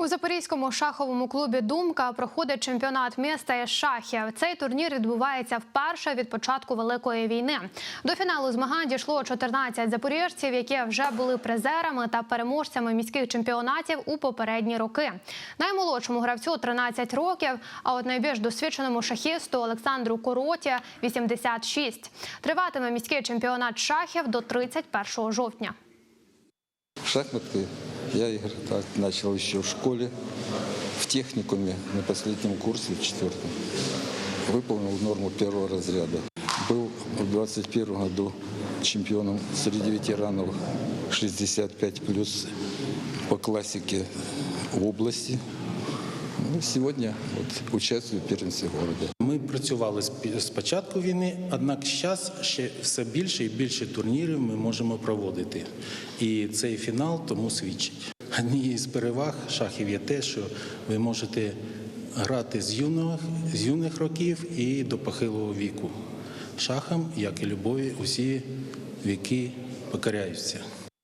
У Запорізькому шаховому клубі Думка проходить чемпіонат міста із шахів. Цей турнір відбувається вперше від початку великої війни. До фіналу змагань дійшло 14 запоріжців, які вже були призерами та переможцями міських чемпіонатів у попередні роки. Наймолодшому гравцю 13 років, а от найбільш досвідченому шахісту Олександру Короті 86. Триватиме міський чемпіонат шахів до 31 жовтня. Шахматы я играть так начал еще в школе, в техникуме на последнем курсе, четвертом. Выполнил норму первого разряда. Был в 21 году чемпионом среди ветеранов 65 плюс по классике в области. Ну, сегодня вот участвую в первенстве города. Ми працювали з початку війни, однак зараз ще все більше і більше турнірів ми можемо проводити. І цей фінал тому свідчить. Однією з переваг шахів є те, що ви можете грати з юних, з юних років і до похилого віку. Шахам, як і любові, усі віки покоряються.